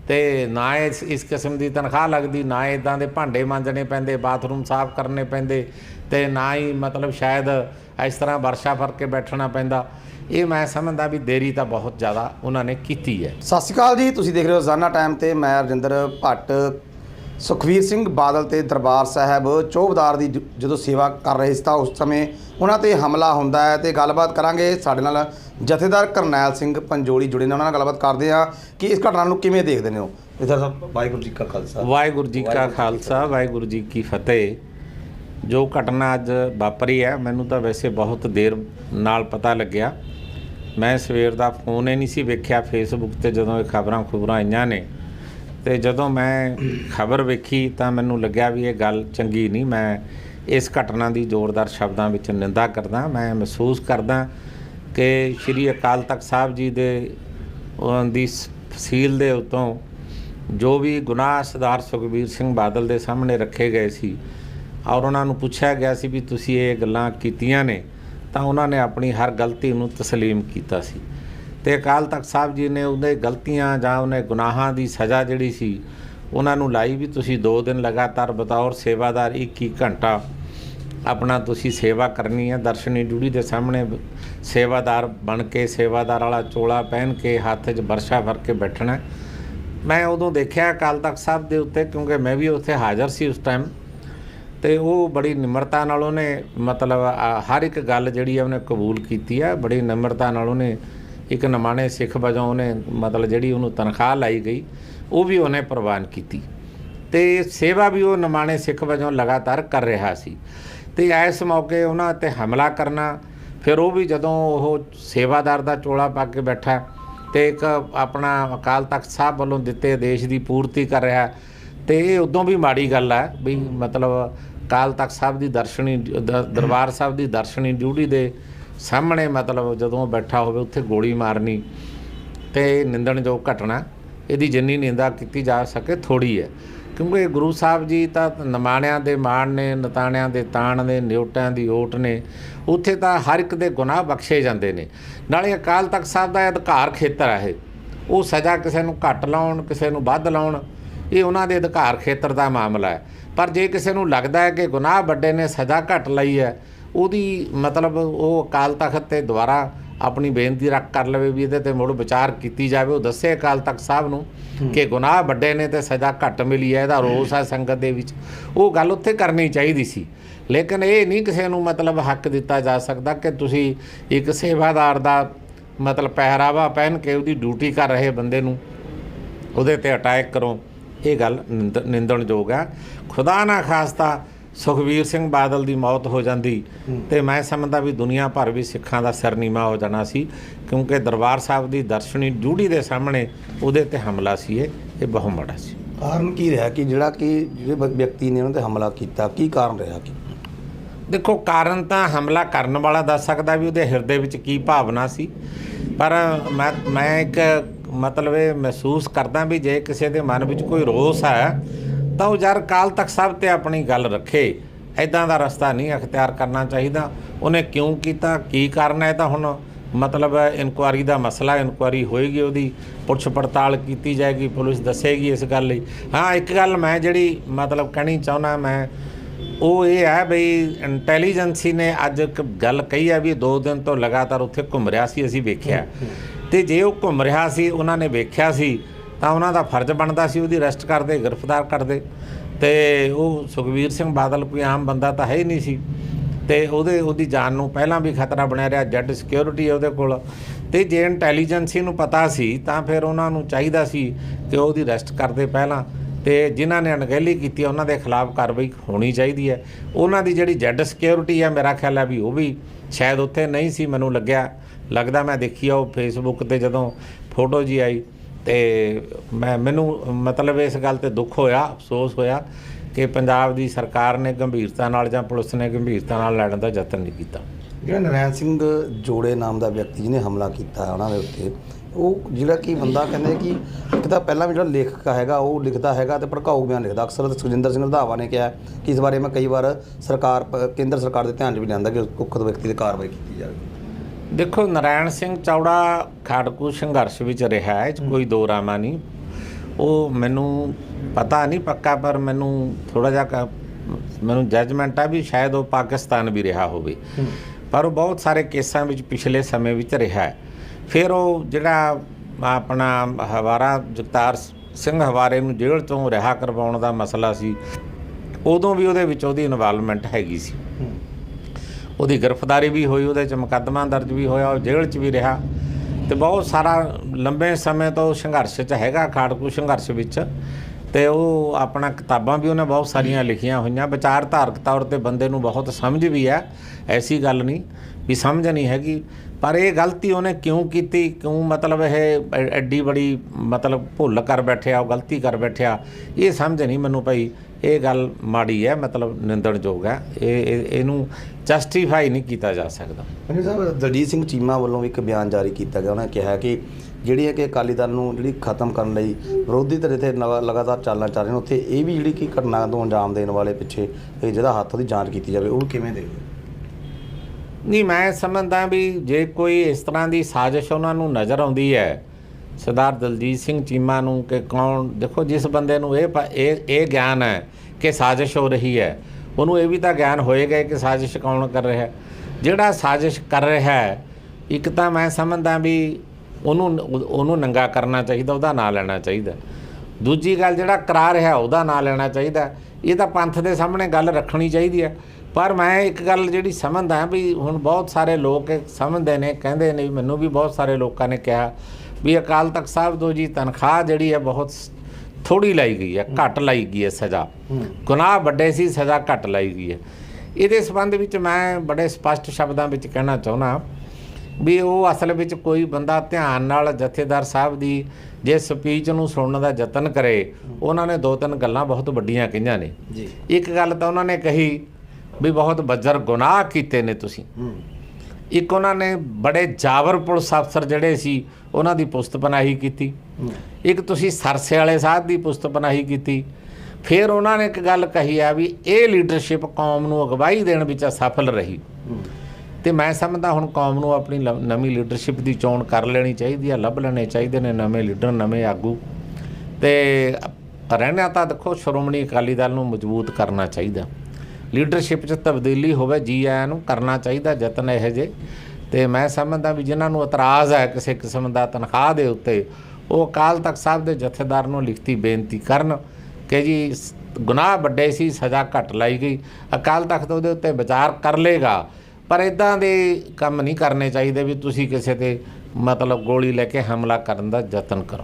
ਤੇ ਨਾ ਇਸ ਇਸ ਕਿਸਮ ਦੀ ਤਨਖਾਹ ਲੱਗਦੀ, ਨਾ ਇਦਾਂ ਦੇ ਭਾਂਡੇ ਮਾਂਜਣੇ ਪੈਂਦੇ, ਬਾਥਰੂਮ ਸਾਫ਼ ਕਰਨੇ ਪੈਂਦੇ, ਤੇ ਨਾ ਹੀ ਮਤਲਬ ਸ਼ਾਇਦ ਇਸ ਤਰ੍ਹਾਂ ਵਰਸ਼ਾ ਫਰ ਕੇ ਬੈਠਣਾ ਪੈਂਦਾ। ਇਹ ਮੈਂ ਸਮਝਦਾ ਵੀ ਦੇਰੀ ਤਾਂ ਬਹੁਤ ਜ਼ਿਆਦਾ ਉਹਨਾਂ ਨੇ ਕੀਤੀ ਹੈ। ਸਤਿ ਸ਼੍ਰੀ ਅਕਾਲ ਜੀ ਤੁਸੀਂ ਦੇਖ ਰਹੇ ਹੋ ਰੋਜ਼ਾਨਾ ਟਾਈਮ ਤੇ ਮੈਂ ਰਜਿੰਦਰ ਭੱਟ। ਸੁਖਵੀਰ ਸਿੰਘ ਬਾਦਲ ਤੇ ਦਰਬਾਰ ਸਾਹਿਬ ਚੌਬਦਾਰ ਦੀ ਜਦੋਂ ਸੇਵਾ ਕਰ ਰਹੇ ਸੀ ਤਾਂ ਉਸ ਸਮੇਂ ਉਹਨਾਂ ਤੇ ਹਮਲਾ ਹੁੰਦਾ ਹੈ ਤੇ ਗੱਲਬਾਤ ਕਰਾਂਗੇ ਸਾਡੇ ਨਾਲ ਜਥੇਦਾਰ ਕਰਨੈਲ ਸਿੰਘ ਪੰਜੋਲੀ ਜੁੜੇ ਨੇ। ਉਹਨਾਂ ਨਾਲ ਗੱਲਬਾਤ ਕਰਦੇ ਆ ਕਿ ਇਸ ਘਟਨਾ ਨੂੰ ਕਿਵੇਂ ਦੇਖਦੇ ਨੇ ਹੋ ਜਥੇਦਾਰ ਸਾਹਿਬ ਵਾਹਿਗੁਰੂ ਜੀ ਕਾ ਖਾਲਸਾ। ਵਾਹਿਗੁਰੂ ਜੀ ਕਾ ਖਾਲਸਾ ਵਾਹਿਗੁਰੂ ਜੀ ਕੀ ਫਤਿਹ। ਜੋ ਘਟਨਾ ਅੱਜ ਵਾਪਰੀ ਹੈ, ਮੈਨੂੰ ਤਾਂ ਵੈਸੇ ਬਹੁਤ ਦੇਰ ਨਾਲ ਪਤਾ ਲੱਗਿਆ। ਮੈਂ ਸਵੇਰ ਦਾ ਫੋਨ ਹੀ ਨਹੀਂ ਸੀ ਵੇਖਿਆ ਫੇਸਬੁੱਕ ਤੇ ਜਦੋਂ ਇਹ ਖਬਰਾਂ ਖੁਬਰਾਂ ਆਈਆਂ ਨੇ। ਤੇ ਜਦੋਂ ਮੈਂ ਖਬਰ ਵੇਖੀ ਤਾਂ ਮੈਨੂੰ ਲੱਗਿਆ ਵੀ ਇਹ ਗੱਲ ਚੰਗੀ ਨਹੀਂ। ਮੈਂ ਇਸ ਘਟਨਾ ਦੀ ਜ਼ੋਰਦਾਰ ਸ਼ਬਦਾਂ ਵਿੱਚ ਨਿੰਦਾ ਕਰਦਾ, ਮੈਂ ਮਹਿਸੂਸ ਕਰਦਾ ਕਿ ਸ਼੍ਰੀ ਅਕਾਲ ਤਖਤ ਸਾਹਿਬ ਜੀ ਦੇ ਦੀ ਸ- ਫਸੀਲ ਦੇ ਉਤੋਂ ਜੋ ਵੀ ਗੁਨਾਹ ਸਰਦਾਰ ਸੁਖਬੀਰ ਸਿੰਘ ਬਾਦਲ ਦੇ ਸਾਹਮਣੇ ਰੱਖੇ ਗਏ ਸੀ ਔਰ ਉਹਨਾਂ ਨੂੰ ਪੁੱਛਿਆ ਗਿਆ ਸੀ ਵੀ ਤੁਸੀਂ ਇਹ ਗੱਲਾਂ ਕੀਤੀਆਂ ਨੇ ਤਾਂ ਉਹਨਾਂ ਨੇ ਆਪਣੀ ਹਰ ਗਲਤੀ ਨੂੰ تسلیم ਕੀਤਾ ਸੀ ਤੇ ਅਕਾਲ ਤਖਤ ਸਾਹਿਬ ਜੀ ਨੇ ਉਹਦੇ ਗਲਤੀਆਂ ਜਾਂ ਉਹਨੇ ਗੁਨਾਹਾਂ ਦੀ ਸਜ਼ਾ ਜਿਹੜੀ ਸੀ ਉਹਨਾਂ ਨੂੰ ਲਾਈ ਵੀ ਤੁਸੀਂ 2 ਦਿਨ ਲਗਾਤਾਰ ਬਤੌਰ ਸੇਵਾਦਾਰ 21 ਘੰਟਾ ਆਪਣਾ ਤੁਸੀਂ ਸੇਵਾ ਕਰਨੀ ਹੈ ਦਰਸ਼ਨੀ ਡਿਊਟੀ ਦੇ ਸਾਹਮਣੇ ਬ- ਸੇਵਾਦਾਰ ਬਣ ਕੇ ਸੇਵਾਦਾਰ ਵਾਲਾ ਚੋਲਾ ਪਹਿਨ ਕੇ ਹੱਥ 'ਚ ਵਰਸ਼ਾ ਭਰ ਕੇ ਬੈਠਣਾ ਹੈ। ਮੈਂ ਉਦੋਂ ਦੇਖਿਆ ਅਕਾਲ ਤਖਤ ਸਾਹਿਬ ਦੇ ਉੱਤੇ ਕਿਉਂਕਿ ਮੈਂ ਵੀ ਉੱਥੇ ਹਾਜ਼ਰ ਸੀ ਉਸ ਟਾਈਮ ਤੇ ਉਹ ਬੜੀ ਨਿਮਰਤਾ ਨਾਲ ਉਹਨੇ ਮਤਲਬ ਹਰ ਇੱਕ ਗੱਲ ਜਿਹੜੀ ਆ ਉਹਨੇ ਕਬੂਲ ਕੀਤੀ ਆ। ਬੜੀ ਨਿਮਰਤਾ ਨਾਲ ਉਹਨੇ ਇੱਕ ਨਮਾਣੇ ਸਿੱਖ ਵਜੋਂ ਉਹਨੇ ਮਤਲਬ ਜਿਹੜੀ ਉਹਨੂੰ ਤਨਖਾਹ ਲਾਈ ਗਈ, ਉਹ ਵੀ ਉਹਨੇ ਪ੍ਰਵਾਨ ਕੀਤੀ। ਤੇ ਸੇਵਾ ਵੀ ਉਹ ਨਮਾਣੇ ਸਿੱਖ ਵਜੋਂ ਲਗਾਤਾਰ ਕਰ ਰਿਹਾ ਸੀ। ਤੇ ਇਸ ਮੌਕੇ ਉਹਨਾਂ ਤੇ ਹਮਲਾ ਕਰਨਾ, ਫਿਰ ਉਹ ਵੀ ਜਦੋਂ ਉਹ ਸੇਵਾਦਾਰ ਦਾ ਚੋਲਾ ਪਾ ਕੇ ਬੈਠਾ ਤੇ ਇੱਕ ਆਪਣਾ ਅਕਾਲ ਤਖਤ ਸਾਹਿਬ ਵੱਲੋਂ ਦਿੱਤੇ ਆਦੇਸ਼ ਦੀ ਪੂਰਤੀ ਕਰ ਰਿਹਾ ਤੇ ਇਹ ਉਦੋਂ ਵੀ ਮਾੜੀ ਗੱਲ ਹੈ ਵੀ ਮਤਲਬ ਅਕਾਲ ਤਖਤ ਸਾਹਿਬ ਦੀ ਦਰਸ਼ਨੀ, ਦ- ਦਰਬਾਰ ਸਾਹਿਬ ਦੀ ਦਰਸ਼ਨੀ ਡਿਊਟੀ ਦੇ ਸਾਹਮਣੇ ਮਤਲਬ ਜਦੋਂ ਬੈਠਾ ਹੋਵੇ ਉੱਥੇ ਗੋਲੀ ਮਾਰਨੀ ਤੇ ਨਿੰਦਣਯੋਗ ਘਟਨਾ, ਇਹਦੀ ਜਿੰਨੀ ਨਿੰਦਾ ਕੀਤੀ ਜਾ ਸਕੇ ਥੋੜੀ ਹੈ। ਕਿਉਂਕਿ ਗੁਰੂ ਸਾਹਿਬ ਜੀ ਤਾਂ ਨਮਾਣਿਆਂ ਦੇ ਮਾਣ ਨੇ, ਨਤਾਣਿਆਂ ਦੇ ਤਾਣ ਨੇ, ਨਿਉਟਿਆਂ ਦੀ ਓਟ ਨੇ, ਉੱਥੇ ਤਾਂ ਹਰ ਇੱਕ ਦੇ ਗੁਨਾਹ ਬਖਸ਼ੇ ਜਾਂਦੇ ਨੇ। ਨਾਲੇ ਅਕਾਲ ਤਖਤ ਸਾਹਿਬ ਦਾ ਇਹ ਅਧਿਕਾਰ ਖੇਤਰ ਹੈ ਇਹ। ਉਹ ਸਜ਼ਾ ਕਿਸੇ ਨੂੰ ਘੱਟ ਲਾਉਣ, ਕਿਸੇ ਨੂੰ ਵੱਧ ਲਾਉਣ ਇਹ ਉਹਨਾਂ ਦੇ ਅਧਿਕਾਰ ਖੇਤਰ ਦਾ ਮਾਮਲਾ ਹੈ। ਪਰ ਜੇ ਕਿਸੇ ਨੂੰ ਲੱਗਦਾ ਹੈ ਕਿ ਗੁਨਾਹ ਵੱਡੇ ਨੇ ਸਜ਼ਾ ਘੱਟ ਲਈ ਹੈ ਉਹਦੀ ਮਤਲਬ ਉਹ ਅਕਾਲ ਤਖਤ ਤੇ ਦੁਬਾਰਾ ਆਪਣੀ ਬੇਨਤੀ ਰੱਖ ਕਰ ਲਵੇ ਵੀ ਇਹਦੇ ਤੇ ਮੁੜ ਵਿਚਾਰ ਕੀਤੀ ਜਾਵੇ। ਉਹ ਦੱਸੇ ਅਕਾਲ ਤਖਤ ਸਾਹਿਬ ਨੂੰ ਕਿ ਗੁਨਾਹ ਵੱਡੇ ਨੇ ਤੇ ਸਜ਼ਾ ਘੱਟ ਮਿਲੀ ਹੈ ਇਹਦਾ ਰੋਸ ਹੈ ਸੰਗਤ ਦੇ ਵਿੱਚ। ਉਹ ਗੱਲ ਉੱਥੇ ਕਰਨੀ ਚਾਹੀਦੀ ਸੀ। ਲੇਕਿਨ ਇਹ ਨਹੀਂ ਕਿਸੇ ਨੂੰ ਮਤਲਬ ਹੱਕ ਦਿੱਤਾ ਜਾ ਸਕਦਾ ਕਿ ਤੁਸੀਂ ਇੱਕ ਸੇਵਾਦਾਰ ਦਾ ਮਤਲਬ ਪਹਿਰਾਵਾ ਪਹਿਨ ਕੇ ਉਹਦੀ ਡਿਊਟੀ ਕਰ ਰਹੇ ਬੰਦੇ ਨੂੰ ਉਹਦੇ ਤੇ ਅਟੈਕ ਕਰੋ। ਇਹ ਗੱਲ ਨਿੰਦ- ਨਿੰਦਣਯੋਗ ਹੈ। ਖੁਦਾ ਨਾ ਖਾਸਤਾ ਸੁਖਵੀਰ ਸਿੰਘ ਬਾਦਲ ਦੀ ਮੌਤ ਹੋ ਜਾਂਦੀ ਤੇ ਮੈਂ ਸਮਝਦਾ ਵੀ ਦੁਨੀਆ ਭਰ ਵੀ ਸਿੱਖਾਂ ਦਾ ਸਿਰ ਨੀਵਾ ਹੋ ਜਾਣਾ ਸੀ ਕਿਉਂਕਿ ਦਰਬਾਰ ਸਾਹਿਬ ਦੀ ਦਰਸ਼ਨੀ ਡਿਊਟੀ ਦੇ ਸਾਹਮਣੇ ਉਹਦੇ ਤੇ ਹਮਲਾ ਸੀ ਇਹ ਇਹ ਬਹੁਤ ਮਾੜਾ ਸੀ। ਕਾਰਨ ਕੀ ਰਿਹਾ ਕਿ ਜਿਹੜਾ ਕਿ ਜਿਹੜੇ ਵਿਅਕਤੀ ਨੇ ਉਹਨਾਂ ਤੇ ਹਮਲਾ ਕੀਤਾ ਕੀ ਕਾਰਨ ਰਿਹਾ ਕਿ? ਦੇਖੋ ਕਾਰਨ ਤਾਂ ਹਮਲਾ ਕਰਨ ਵਾਲਾ ਦੱਸ ਸਕਦਾ ਵੀ ਉਹਦੇ ਹਿਰਦੇ ਵਿੱਚ ਕੀ ਭਾਵਨਾ ਸੀ ਪਰ ਮੈਂ ਮੈਂ ਇੱਕ ਮਤਲਬ ਇਹ ਮਹਿਸੂਸ ਕਰਦਾ ਵੀ ਜੇ ਕਿਸੇ ਦੇ ਮਨ ਵਿੱਚ ਕੋਈ ਰੋਸ ਹੈ, ਤਾਂ ਉਹ ਯਾਰ ਕਾਲ ਤੱਕ ਸਭ ਤੇ ਆਪਣੀ ਗੱਲ ਰੱਖੇ। ਐਦਾਂ ਦਾ ਰਸਤਾ ਨਹੀਂ ਅਖਤਿਆਰ ਕਰਨਾ ਚਾਹੀਦਾ। ਉਹਨੇ ਕਿਉਂ ਕੀਤਾ? ਕੀ ਕਾਰਨ ਹੈ ਤਾਂ ਹੁਣ? ਮਤਲਬ ਇਨਕੁਆਰੀ ਦਾ ਮਸਲਾ, ਇਨਕੁਆਰੀ ਹੋਏਗੀ ਉਹਦੀ। ਪੁੱਛ ਪੜਤਾਲ ਕੀਤੀ ਜਾਏਗੀ, ਪੁਲਿਸ ਦੱਸੇਗੀ ਇਸ ਗੱਲ ਲਈ। ਹਾਂ, ਇੱਕ ਗੱਲ ਮੈਂ ਜਿਹੜੀ ਮਤਲਬ ਕਹਿਣੀ ਚਾਹੁੰਦਾ ਮੈਂ, ਉਹ ਇਹ ਹੈ ਬਈ ਇੰਟੈਲੀਜੈਂਸੀ ਨੇ ਅੱਜ ਇੱਕ ਗੱਲ ਕਹੀ ਹੈ ਵੀ ਦੋ ਦਿਨ ਤੋਂ ਲਗਾਤਾਰ ਉੱਥੇ ਘੁੰਮ ਰਿਹਾ ਸੀ, ਅਸੀਂ ਵੇਖਿਆ। ਤੇ ਜੇ ਉਹ ਘੁੰਮ ਰਿਹਾ ਸੀ, ਉਹਨਾਂ ਨੇ ਵੇਖਿਆ ਸੀ, ਤਾਂ ਉਹਨਾਂ ਦਾ ਫਰਜ਼ ਬਣਦਾ ਸੀ ਉਹਦੀ ਅਰੈਸਟ ਕਰਦੇ ਗ੍ਰਿਫਤਾਰ ਕਰਦੇ ਤੇ ਉਹ ਸੁਖਵੀਰ ਸਿੰਘ ਬਾਦਲ ਕੋਈ ਆਮ ਬੰਦਾ ਤਾਂ ਹੈ ਹੀ ਨਹੀਂ ਸੀ। ਤੇ ਉਹਦੇ, ਉਹਦੀ ਜਾਨ ਨੂੰ ਪਹਿਲਾਂ ਵੀ ਖਤਰਾ ਬਣਿਆ ਰਿਹਾ, ਜੈਡ ਸਿਕਿਉਰਿਟੀ ਉਹਦੇ ਕੋਲ। ਤੇ ਜੇ ਇੰਟੈਲੀਜੈਂਸੀ ਨੂੰ ਪਤਾ ਸੀ, ਤਾਂ ਫਿਰ ਉਹਨਾਂ ਨੂੰ ਚਾਹੀਦਾ ਸੀ ਕਿ ਉਹਦੀ ਅਰੈਸਟ ਕਰਦੇ ਪਹਿਲਾਂ। ਤੇ ਜਿਨ੍ਹਾਂ ਨੇ ਅਣਗਹਿਲੀ ਕੀਤੀ, ਉਹਨਾਂ ਦੇ ਖਿਲਾਫ ਕਾਰਵਾਈ ਹੋਣੀ ਚਾਹੀਦੀ ਹੈ। ਉਹਨਾਂ ਦੀ ਜਿਹੜੀ ਜੈਡ ਸਿਕਿਉਰਿਟੀ ਹੈ, ਮੇਰਾ ਖਿਆਲ ਹੈ ਵੀ ਉਹ ਵੀ ਸ਼ਾਇਦ ਉੱਥੇ ਨਹੀਂ ਸੀ, ਮੈਨੂੰ ਲੱਗਿਆ। ਲੱਗਦਾ ਮੈਂ ਦੇਖੀ ਆ ਉਹ ਫੇਸਬੁੱਕ ਤੇ ਜਦੋਂ ਫੋਟੋ ਜੀ ਆਈ ਤੇ ਮੈਂ, ਮੈਨੂੰ ਮਤਲਬ ਇਸ ਗੱਲ ਤੇ ਦੁੱਖ ਹੋਇਆ, ਅਫਸੋਸ ਹੋਇਆ ਕਿ ਪੰਜਾਬ ਦੀ ਸਰਕਾਰ ਨੇ ਗੰਭੀਰਤਾ ਨਾਲ ਜਾਂ ਪੁਲਿਸ ਨੇ ਗੰਭੀਰਤਾ ਨਾਲ ਲੜਨ ਦਾ ਯਤਨ ਨਹੀਂ ਕੀਤਾ। ਜਿਹੜਾ ਨਰੈਣ ਸਿੰਘ ਜੋੜੇ ਨਾਮ ਦਾ ਵਿਅਕਤੀ ਜਿਹਨੇ ਹਮਲਾ ਕੀਤਾ ਉਹਨਾਂ ਦੇ ਉੱਤੇ, ਉਹ ਜਿਹੜਾ ਕਿ ਬੰਦਾ ਕਹਿੰਦੇ ਕਿ ਇੱਕ ਤਾਂ ਪਹਿਲਾਂ ਵੀ ਜਿਹੜਾ ਲੇਖਕ ਹੈਗਾ, ਉਹ ਲਿਖਦਾ ਹੈਗਾ ਤੇ ਭੜਕਾਊ ਬਿਆਨ ਲਿਖਦਾ। ਅਕਸਰ ਸੁਖਜਿੰਦਰ ਸਿੰਘ ਰੰਧਾਵਾ ਨੇ ਕਿਹਾ ਕਿ ਇਸ ਬਾਰੇ ਮੈਂ ਕਈ ਵਾਰ ਸਰਕਾਰ, ਪ- ਕੇਂਦਰ ਸਰਕਾਰ ਦੇ ਧਿਆਨ 'ਚ ਵੀ ਲਿਆਂਦਾ ਕਿ ਉਸ ਉਕਤ ਵਿਅਕਤੀ ਤੇ ਕਾਰਵਾਈ ਕੀਤੀ ਜਾਵੇ। ਦੇਖੋ ਨਰਾਇਣ ਸਿੰਘ ਚੌੜਾ ਖਾੜਕੂ ਸੰਘਰਸ਼ ਵਿੱਚ ਰਿਹਾ ਹੈ ਕੋਈ ਦੋ ਰਾਮਾ ਨਹੀਂ। ਉਹ ਮੈਨੂੰ ਪਤਾ ਨਹੀਂ ਪੱਕਾ ਪਰ ਮੈਨੂੰ ਥੋੜਾ ਜਿਹਾ ਮੈਨੂੰ ਜੱਜਮੈਂਟ ਆ ਵੀ ਸ਼ਾਇਦ ਉਹ ਪਾਕਿਸਤਾਨ ਵੀ ਰਿਹਾ ਹੋਵੇ। ਪਰ ਉਹ ਬਹੁਤ ਸਾਰੇ ਕੇਸਾਂ ਵਿੱਚ ਪਿਛਲੇ ਸਮੇਂ ਵਿੱਚ ਰਿਹਾ ਹੈ। ਫਿਰ ਉਹ ਜਿਹੜਾ ਆਪਣਾ ਹਵਾਰਾ ਜਗਤਾਰ ਸਿੰਘ ਹਵਾਰੇ ਨੂੰ ਜੇਲ੍ਹ ਤੋਂ ਰਿਹਾ ਕਰਵਾਉਣ ਦਾ ਮਸਲਾ ਸੀ ਉਦੋਂ ਵੀ ਉਹਦੇ ਵਿੱਚ ਉਹਦੀ ਇਨਵੋਲਵਮੈਂਟ ਹੈਗੀ ਸੀ। ਉਹਦੀ ਗ੍ਰਿਫਤਾਰੀ ਵੀ ਹੋਈ, ਉਹਦੇ ਚ ਮੁਕੱਦਮਾ ਦਰਜ ਵੀ ਹੋਇਆ, ਉਹ ਜੇਲ੍ਹ 'ਚ ਵੀ ਰਿਹਾ। ਤੇ ਬਹੁਤ ਸਾਰਾ ਲੰਬੇ ਸਮੇਂ ਤੋਂ ਸੰਘਰਸ਼ 'ਚ ਹੈਗਾ ਖਾੜਕੂ ਸੰਘਰਸ਼ ਵਿੱਚ। ਤੇ ਉਹ ਆਪਣਾ ਕਿਤਾਬਾਂ ਵੀ ਉਹਨੇ ਬਹੁਤ ਸਾਰੀਆਂ ਲਿਖੀਆਂ ਹੋਈਆਂ। ਵਿਚਾਰਧਾਰਕ ਤੌਰ ਤੇ ਬੰਦੇ ਨੂੰ ਬਹੁਤ ਸਮਝ ਵੀ ਹੈ, ਐਸੀ ਗੱਲ ਨਹੀਂ ਵੀ ਸਮਝ ਨਹੀਂ ਹੈਗੀ। ਪਰ ਇਹ ਗਲਤੀ ਉਹਨੇ ਕਿਉਂ ਕੀਤੀ? ਕਿਉਂ ਮਤਲਬ ਇਹ ਐਡੀ ਬੜੀ ਮਤਲਬ ਭੁੱਲ ਕਰ ਬੈਠਿਆ, ਉਹ ਗਲਤੀ ਕਰ ਬੈਠਿਆ? ਇਹ ਸਮਝ ਨਹੀਂ ਮੈਨੂੰ ਭਾਈ ਇਹ ਗੱਲ ਮਾੜੀ ਹੈ ਮਤਲਬ ਨਿੰਦਣਯੋਗ ਹੈ। ਇਹ ਇਹ- ਇਹਨੂੰ ਜਸਟੀਫਾਈ ਨਹੀਂ ਕੀਤਾ ਜਾ ਸਕਦਾ। ਹਾਂਜੀ ਸਾਹਿਬ ਦਲਜੀਤ ਸਿੰਘ ਚੀਮਾ ਵੱਲੋਂ ਵੀ ਇੱਕ ਬਿਆਨ ਜਾਰੀ ਕੀਤਾ ਗਿਆ। ਉਹਨਾਂ ਕਿਹਾ ਕਿ ਜਿਹੜੀ ਹੈ ਕਿ ਅਕਾਲੀ ਦਲ ਨੂੰ ਜਿਹੜੀ ਖਤਮ ਕਰਨ ਲਈ ਵਿਰੋਧੀ ਧਿਰ ਇੱਥੇ ਲਗਾ- ਲਗਾਤਾਰ ਚਾਲਾਂ ਚੱਲ ਰਹੀਆਂ ਨੇ ਉੱਥੇ ਇਹ ਵੀ ਜਿਹੜੀ ਕਿ ਘਟਨਾ ਤੋਂ ਅੰਜਾਮ ਦੇਣ ਵਾਲੇ ਪਿੱਛੇ ਇਹ ਜਿਹਦਾ ਹੱਥ ਉਹਦੀ ਜਾਂਚ ਕੀਤੀ ਜਾਵੇ ਉਹ ਕਿਵੇਂ ਦੇਖਦੇ? ਨਹੀਂ ਮੈਂ ਸਮਝਦਾ ਵੀ ਜੇ ਕੋਈ ਇਸ ਤਰ੍ਹਾਂ ਦੀ ਸਾਜ਼ਿਸ਼ ਉਹਨਾਂ ਨੂੰ ਨਜ਼ਰ ਆਉਂਦੀ ਹੈ ਸਰਦਾਰ ਦਲਜੀਤ ਸਿੰਘ ਚੀਮਾ ਨੂੰ ਕਿ ਕੌਣ? ਦੇਖੋ, ਜਿਸ ਬੰਦੇ ਨੂੰ ਇਹ ਇਹ ਇਹ ਗਿਆਨ ਹੈ ਕਿ ਸਾਜ਼ਿਸ਼ ਹੋ ਰਹੀ ਹੈ, ਉਹਨੂੰ ਇਹ ਵੀ ਤਾਂ ਗਿਆਨ ਹੋਏਗਾ ਕਿ ਸਾਜ਼ਿਸ਼ ਕੌਣ ਕਰ ਰਿਹਾ ਹੈ। ਜਿਹੜਾ ਸਾਜ਼ਿਸ਼ ਕਰ ਰਿਹਾ ਹੈ, ਇੱਕ ਤਾਂ ਮੈਂ ਸਮਝਦਾ ਵੀ ਉਹਨੂੰ ਉਹਨੂੰ ਨੰਗਾ ਕਰਨਾ ਚਾਹੀਦਾ, ਉਹਦਾ ਨਾਂ ਲੈਣਾ ਚਾਹੀਦਾ। ਦੂਜੀ ਗੱਲ ਜਿਹੜਾ ਕਰਾ ਰਿਹਾ, ਉਹਦਾ ਨਾਂ ਲੈਣਾ ਚਾਹੀਦਾ। ਇਹ ਤਾਂ ਪੰਥ ਦੇ ਸਾਹਮਣੇ ਗੱਲ ਰੱਖਣੀ ਚਾਹੀਦੀ ਹੈ। ਪਰ ਮੈਂ ਇੱਕ ਗੱਲ ਜਿਹੜੀ ਸਮਝਦਾ ਵੀ ਹੁਣ ਬਹੁਤ ਸਾਰੇ ਲੋਕ ਸਮਝਦੇ ਨੇ, ਕਹਿੰਦੇ ਨੇ ਵੀ ਮੈਨੂੰ ਵੀ ਬਹੁਤ ਸਾਰੇ ਲੋਕਾਂ ਨੇ ਕਿਹਾ ਵੀ ਅਕਾਲ ਤਖਤ ਸਾਹਿਬ ਤੋਂ ਜੀ ਤਨਖਾਹ ਜਿਹੜੀ ਹੈ ਬਹੁਤ ਥੋੜੀ ਲਾਈ ਗਈ ਹੈ ਘੱਟ ਲਾਈ ਗਈ ਹੈ ਸਜ਼ਾ। ਗੁਨਾਹ ਵੱਡੇ ਸੀ ਸਜ਼ਾ ਘੱਟ ਲਾਈ ਗਈ ਹੈ। ਇਹਦੇ ਸੰਬੰਧ ਵਿੱਚ ਮੈਂ ਬੜੇ ਸਪਸ਼ਟ ਸ਼ਬਦਾਂ ਵਿੱਚ ਕਹਿਣਾ ਚਾਹੁੰਦਾ ਵੀ ਉਹ ਅਸਲ ਵਿੱਚ ਕੋਈ ਬੰਦਾ ਧਿਆਨ ਨਾਲ ਜਥੇਦਾਰ ਸਾਹਿਬ ਦੀ ਜੇ ਸਪੀਚ ਨੂੰ ਸੁਣਨ ਦਾ ਯਤਨ ਕਰੇ ਉਹਨਾਂ ਨੇ ਦੋ ਤਿੰਨ ਗੱਲਾਂ ਬਹੁਤ ਵੱਡੀਆਂ ਕਹੀਆਂ ਨੇ। ਜੀ। ਇੱਕ ਗੱਲ ਤਾਂ ਉਹਨਾਂ ਨੇ ਕਹੀ ਵੀ ਬਹੁਤ ਬੱਜਰ ਗੁਨਾਹ ਕੀਤੇ ਨੇ ਤੁਸੀਂ। ਇੱਕ ਉਹਨਾਂ ਨੇ ਬੜੇ ਜਾਬਰ ਪੁਲਿਸ ਅਫਸਰ ਜਿਹੜੇ ਸੀ, ਉਹਨਾਂ ਦੀ ਪੁਸਤ ਪਨਾਹੀ ਕੀਤੀ। ਇੱਕ ਤੁਸੀਂ ਸਰਸੇ ਵਾਲੇ ਸਾਹਿਬ ਦੀ ਪੁਸਤ ਪਨਾਹੀ ਕੀਤੀ। ਫਿਰ ਉਹਨਾਂ ਨੇ ਇੱਕ ਗੱਲ ਕਹੀ ਆ ਵੀ ਇਹ ਲੀਡਰਸ਼ਿਪ ਕੌਮ ਨੂੰ ਅਗਵਾਈ ਦੇਣ ਵਿੱਚ ਅਸਫਲ ਰਹੀ। ਤੇ ਮੈਂ ਸਮਝਦਾ ਹੁਣ ਕੌਮ ਨੂੰ ਆਪਣੀ ਲ- ਨਵੀਂ ਲੀਡਰਸ਼ਿਪ ਦੀ ਚੋਣ ਕਰ ਲੈਣੀ ਚਾਹੀਦੀ ਆ, ਲੱਭ ਲੈਣੇ ਚਾਹੀਦੇ ਨੇ ਨਵੇਂ ਲੀਡਰ, ਨਵੇਂ ਆਗੂ। ਤੇ ਰਹਿਣਾ ਤਾਂ ਦੇਖੋ, ਸ਼੍ਰੋਮਣੀ ਅਕਾਲੀ ਦਲ ਨੂੰ ਮਜ਼ਬੂਤ ਕਰਨਾ ਚਾਹੀਦਾ। ਲੀਡਰਸ਼ਿਪ 'ਚ ਤਬਦੀਲੀ ਹੋਵੇ, ਜੀ ਆਇਆਂ ਨੂੰ ਕਰਨਾ ਚਾਹੀਦਾ, ਯਤਨ ਇਹੋ ਜਿਹੇ। ਤੇ ਮੈਂ ਸਮਝਦਾ ਵੀ ਜਿਨ੍ਹਾਂ ਨੂੰ ਇਤਰਾਜ਼ ਹੈ ਕਿਸੇ ਕਿਸਮ ਦਾ ਤਨਖਾਹ ਦੇ ਉੱਤੇ, ਉਹ ਅਕਾਲ ਤਖਤ ਸਾਹਿਬ ਦੇ ਜਥੇਦਾਰ ਨੂੰ ਲਿਖਤੀ ਬੇਨਤੀ ਕਰਨ ਕਿ ਜੀ ਗੁਨਾਹ ਵੱਡੇ ਸੀ, ਸਜ਼ਾ ਘੱਟ ਲਾਈ ਗਈ। ਅਕਾਲ ਤਖਤ ਉਹਦੇ ਉੱਤੇ ਵਿਚਾਰ ਕਰ ਲੇਗਾ। ਪਰ ਇਦਾਂ ਦੇ ਕੰਮ ਨਹੀਂ ਕਰਨੇ ਚਾਹੀਦੇ ਵੀ ਤੁਸੀਂ ਕਿਸੇ ਤੇ ਮਤਲਬ ਗੋਲੀ ਲੈ ਕੇ ਹਮਲਾ ਕਰਨ ਦਾ ਯਤਨ ਕਰੋ।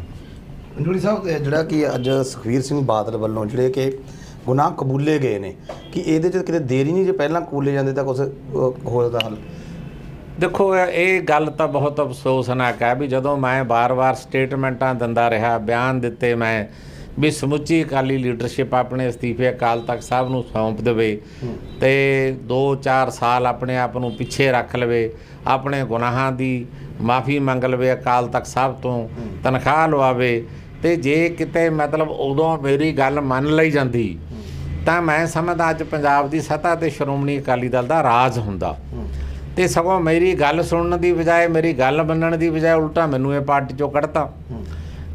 ਜੁੜੀ ਸਾਹਿਬ ਜਿਹੜਾ ਕਿ ਅੱਜ ਸੁਖਵੀਰ ਸਿੰਘ ਬਾਦਲ ਵੱਲੋਂ ਜਿਹੜੇ ਕਿ ਗੁਨਾਹ ਕਬੂਲੇ ਗਏ ਨੇ ਕਿ ਇਹਦੇ 'ਚ ਕਿਤੇ ਦੇਰੀ ਨਹੀਂ ਜੇ ਪਹਿਲਾਂ ਕਬੂਲੇ ਜਾਂਦੇ ਤਾਂ ਕੁਝ ਹੋ ਸਕਦਾ ਹੱਲ। ਦੇਖੋ ਇਹ- ਗੱਲ ਤਾਂ ਬਹੁਤ ਅਫਸੋਸਨਾਕ ਹੈ ਵੀ ਜਦੋਂ ਮੈਂ ਬਾਰ-ਬਾਰ ਸਟੇਟਮੈਂਟਾਂ ਦਿੰਦਾ ਰਿਹਾ ਬਿਆਨ ਦਿੱਤੇ ਮੈਂ ਵੀ ਸਮੁੱਚੀ ਅਕਾਲੀ ਲੀਡਰਸ਼ਿਪ ਆਪਣੇ ਅਸਤੀਫੇ ਅਕਾਲ ਤਖਤ ਸਾਹਿਬ ਨੂੰ ਸੌਂਪ ਦੇਵੇ ਤੇ 2-4 ਸਾਲ ਆਪਣੇ ਆਪ ਨੂੰ ਪਿੱਛੇ ਰੱਖ ਲਵੇ ਆਪਣੇ ਗੁਨਾਹਾਂ ਦੀ ਮਾਫੀ ਮੰਗ ਲਵੇ ਅਕਾਲ ਤਖਤ ਸਾਹਿਬ ਤੋਂ ਤਨਖਾਹ ਲਵਾਵੇ ਤੇ ਜੇ ਕਿਤੇ ਮਤਲਬ ਉਦੋਂ ਮੇਰੀ ਗੱਲ ਮੰਨ ਲਈ ਜਾਂਦੀ ਤਾਂ ਮੈਂ ਸਮਝਦਾ ਅੱਜ ਪੰਜਾਬ ਦੀ ਸੱਤਾ ਤੇ ਸ਼੍ਰੋਮਣੀ ਅਕਾਲੀ ਦਲ ਦਾ ਰਾਜ ਹੁੰਦਾ। ਤੇ ਸਗੋਂ ਮੇਰੀ ਗੱਲ ਸੁਣਨ ਦੀ ਬਜਾਏ, ਮੇਰੀ ਗੱਲ ਮੰਨਣ ਦੀ ਬਜਾਏ ਉਲਟਾ ਮੈਨੂੰ ਇਹ ਪਾਰਟੀ ਚੋਂ ਕੱਢਤਾ।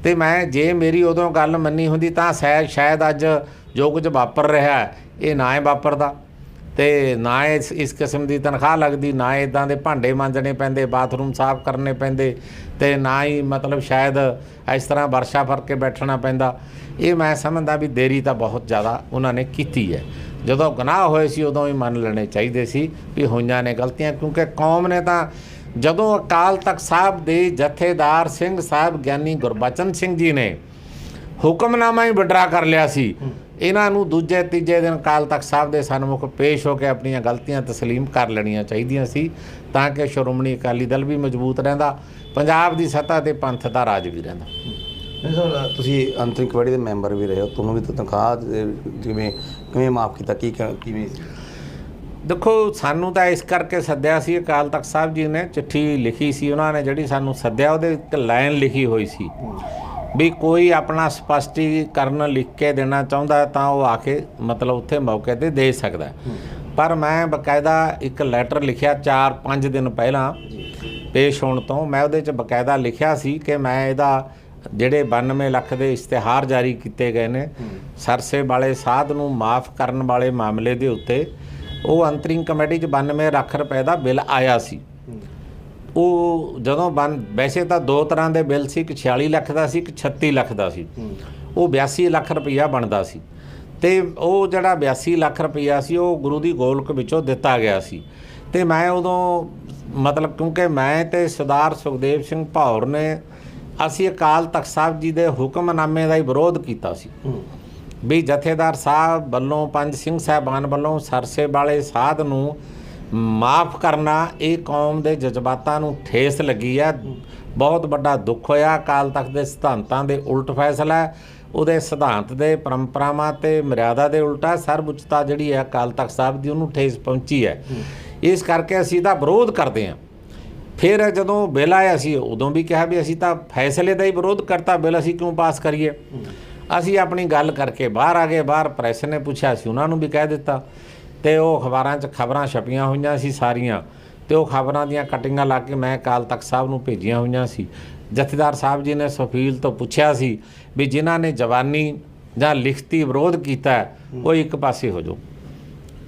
ਤੇ ਮੈਂ ਜੇ ਮੇਰੀ ਉਦੋਂ ਗੱਲ ਮੰਨੀ ਹੁੰਦੀ ਤਾਂ ਸ਼ਾਇਦ ਸ਼ਾਇਦ ਅੱਜ ਜੋ ਕੁਝ ਵਾਪਰ ਰਿਹਾ, ਇਹ ਨਾ ਹੀ ਵਾਪਰਦਾ। ਤੇ ਨਾ ਇਸ ਇਸ ਕਿਸਮ ਦੀ ਤਨਖਾਹ ਲੱਗਦੀ, ਨਾ ਇਦਾਂ ਦੇ ਭਾਂਡੇ ਮਾਂਜਣੇ ਪੈਂਦੇ, ਬਾਥਰੂਮ ਸਾਫ਼ ਕਰਨੇ ਪੈਂਦੇ ਤੇ ਨਾ ਹੀ ਮਤਲਬ ਸ਼ਾਇਦ ਇਸ ਤਰ੍ਹਾਂ ਵਰਸ਼ਾ ਫਰ ਕੇ ਬੈਠਣਾ ਪੈਂਦਾ। ਇਹ ਮੈਂ ਸਮਝਦਾ ਵੀ ਦੇਰੀ ਤਾਂ ਬਹੁਤ ਜ਼ਿਆਦਾ ਉਹਨਾਂ ਨੇ ਕੀਤੀ ਹੈ। ਜਦੋਂ ਗੁਨਾਹ ਹੋਏ ਸੀ, ਉਦੋਂ ਹੀ ਮੰਨ ਲੈਣੇ ਚਾਹੀਦੇ ਸੀ ਵੀ ਹੋਈਆਂ ਨੇ ਗਲਤੀਆਂ, ਕਿਉਂਕਿ ਕੌਮ ਨੇ ਤਾਂ ਜਦੋਂ ਅਕਾਲ ਤਖਤ ਸਾਹਿਬ ਦੇ ਜਥੇਦਾਰ ਸਿੰਘ ਸਾਹਿਬ ਗਿਆਨੀ ਗੁਰਬਚਨ ਸਿੰਘ ਜੀ ਨੇ ਹੁਕਮਨਾਮਾ ਹੀ ਵਿਡਰਾ ਕਰ ਲਿਆ ਸੀ। ਇਹਨਾਂ ਨੂੰ ਦੂਜੇ ਤੀਜੇ ਦਿਨ ਅਕਾਲ ਤਖਤ ਸਾਹਿਬ ਦੇ ਸਨਮੁਖ ਪੇਸ਼ ਹੋ ਕੇ ਆਪਣੀਆਂ ਗਲਤੀਆਂ ਤਸਲੀਮ ਕਰ ਲੈਣੀਆਂ ਚਾਹੀਦੀਆਂ ਸੀ ਤਾਂ ਕਿ ਸ਼੍ਰੋਮਣੀ ਅਕਾਲੀ ਦਲ ਵੀ ਮਜ਼ਬੂਤ ਰਹਿੰਦਾ ਪੰਜਾਬ ਦੀ ਸੱਤਾ ਤੇ ਪੰਥ ਦਾ ਰਾਜ ਵੀ ਰਹਿੰਦਾ। ਤੁਸੀਂ ਅੰਤਰਿਮ ਕਮੇਟੀ ਦੇ ਮੈਂਬਰ ਵੀ ਰਹੇ ਹੋ ਤੁਹਾਨੂੰ ਵੀ ਤਾਂ ਤਨਖਾਹ ਦੇ ਕਿਵੇਂ ਮਾਫ ਕੀਤਾ ਕ- ਕਿਵੇਂ ਦੇਖੋ ਸਾਨੂੰ ਤਾਂ ਇਸ ਕਰਕੇ ਸੱਦਿਆ ਸੀ ਅਕਾਲ ਤਖਤ ਸਾਹਿਬ ਜੀ ਨੇ ਚਿੱਠੀ ਲਿਖੀ ਸੀ ਉਹਨਾਂ ਨੇ ਜਿਹੜੀ ਸਾਨੂੰ ਸੱਦਿਆ ਉਹਦੇ ਇੱਕ ਲਾਈਨ ਲਿਖੀ ਹੋਈ ਸੀ। ਵੀ ਕੋਈ ਆਪਣਾ ਸਪਸ਼ਟੀਕਰਨ ਲਿਖ ਕੇ ਦੇਣਾ ਚਾਹੁੰਦਾ ਤਾਂ ਉਹ ਆ ਕੇ ਮਤਲਬ ਉੱਥੇ ਮੌਕੇ ਤੇ ਦੇ ਸਕਦਾ ਪਰ ਮੈਂ ਬਕਾਇਦਾ ਇੱਕ ਲੈਟਰ ਲਿਖਿਆ 4-5 ਦਿਨ ਪਹਿਲਾਂ ਪੇਸ਼ ਹੋਣ ਤੋਂ। ਮੈਂ ਉਹਦੇ ਚ ਬਕਾਇਦਾ ਲਿਖਿਆ ਸੀ ਕਿ ਮੈਂ ਇਹਦਾ ਜਿਹੜੇ 92 ਲੱਖ ਦੇ ਇਸ਼ਤਿਹਾਰ ਜਾਰੀ ਕੀਤੇ ਗਏ ਨੇ, ਸਰਸੇ ਵਾਲੇ ਸਾਧ ਨੂੰ ਮਾਫ ਕਰਨ ਵਾਲੇ ਮਾਮਲੇ ਦੇ ਉੱਤੇ ਉਹ ਅੰਤਰਿੰਗ ਕਮੇਟੀ ਚ 92 ਲੱਖ ਰੁਪਏ ਦਾ ਬਿੱਲ ਆਇਆ ਸੀ। ਉਹ ਜਦੋਂ ਬਨ ਵੈਸੇ ਤਾਂ ਦੋ ਤਰ੍ਹਾਂ ਦੇ ਬਿੱਲ ਸੀ ਇੱਕ 46 ਲੱਖ ਦਾ ਸੀ ਇੱਕ 36 ਲੱਖ ਦਾ ਸੀ। ਉਹ 82 ਲੱਖ ਰੁਪਈਆ ਬਣਦਾ ਸੀ। ਤੇ ਉਹ ਜਿਹੜਾ 82 ਲੱਖ ਰੁਪਈਆ ਸੀ ਉਹ ਗੁਰੂ ਦੀ ਗੋਲਕ ਵਿੱਚੋਂ ਦਿੱਤਾ ਗਿਆ ਸੀ। ਤੇ ਮੈਂ ਉਦੋਂ ਮਤਲਬ ਕਿਉਂਕਿ ਮੈਂ ਤੇ ਸਰਦਾਰ ਸੁਖਦੇਵ ਸਿੰਘ ਭੌਰ ਨੇ ਅਸੀਂ ਅਕਾਲ ਤਖਤ ਸਾਹਿਬ ਜੀ ਦੇ ਹੁਕਮਨਾਮੇ ਦਾ ਹੀ ਵਿਰੋਧ ਕੀਤਾ ਸੀ। ਵੀ ਜਥੇਦਾਰ ਸਾਹਿਬ ਵੱਲੋਂ ਪੰਜ ਸਿੰਘ ਸਾਹਿਬਾਨ ਵੱਲੋਂ ਸਰਸੇ ਵਾਲੇ ਸਾਧ ਨੂੰ ਮਾਫ ਕਰਨਾ, ਇਹ ਕੌਮ ਦੇ ਜਜ਼ਬਾਤਾਂ ਨੂੰ ਠੇਸ ਲੱਗੀ ਹੈ ਬਹੁਤ ਵੱਡਾ ਦੁੱਖ ਹੋਇਆ। ਅਕਾਲ ਤਖਤ ਦੇ ਸਿਧਾਂਤਾਂ ਦੇ ਉਲਟ ਫੈਸਲਾ ਹੈ। ਉਹਦੇ ਸਿਧਾਂਤ ਦੇ ਪਰੰਪਰਾਵਾਂ ਤੇ ਮਰਿਆਦਾ ਦੇ ਉਲਟਾ ਸਰਵਉੱਚਤਾ ਜਿਹੜੀ ਹੈ ਅਕਾਲ ਤਖਤ ਸਾਹਿਬ ਦੀ, ਉਹਨੂੰ ਠੇਸ ਪਹੁੰਚੀ ਹੈ। ਇਸ ਕਰਕੇ ਅਸੀਂ ਇਹਦਾ ਵਿਰੋਧ ਕਰਦੇ ਹਾਂ। ਫਿਰ ਜਦੋਂ ਬਿੱਲ ਆਇਆ ਸੀ, ਉਦੋਂ ਵੀ ਕਿਹਾ ਵੀ ਅਸੀਂ ਤਾਂ ਫੈਸਲੇ ਦਾ ਹੀ ਵਿਰੋਧ ਕਰਤਾ, ਬਿੱਲ ਅਸੀਂ ਕਿਉਂ ਪਾਸ ਕਰੀਏ? ਅਸੀਂ ਆਪਣੀ ਗੱਲ ਕਰਕੇ ਬਾਹਰ ਆ ਗਏ। ਬਾਹਰ ਪ੍ਰੈਸ ਨੇ ਪੁੱਛਿਆ ਸੀ, ਉਹਨਾਂ ਨੂੰ ਵੀ ਕਹਿ ਦਿੱਤਾ। ਤੇ ਉਹ ਅਖਬਾਰਾਂ 'ਚ ਖਬਰਾਂ ਛਪੀਆਂ ਹੋਈਆਂ ਸੀ ਸਾਰੀਆਂ ਤੇ ਉਹ ਖਬਰਾਂ ਦੀਆਂ ਕਟਿੰਗਾਂ ਲਾ ਕੇ ਮੈਂ ਅਕਾਲ ਤਖਤ ਸਾਹਿਬ ਨੂੰ ਭੇਜੀਆਂ ਹੋਈਆਂ ਸੀ। ਜਥੇਦਾਰ ਸਾਹਿਬ ਜੀ ਨੇ ਸਫੀਲ ਤੋਂ ਪੁੱਛਿਆ ਸੀ ਵੀ ਜਿਨ੍ਹਾਂ ਨੇ ਜਵਾਨੀ ਜਾਂ ਲਿਖਤੀ ਵਿਰੋਧ ਕੀਤਾ ਉਹ ਇੱਕ ਪਾਸੇ ਹੋ ਜਾਓ।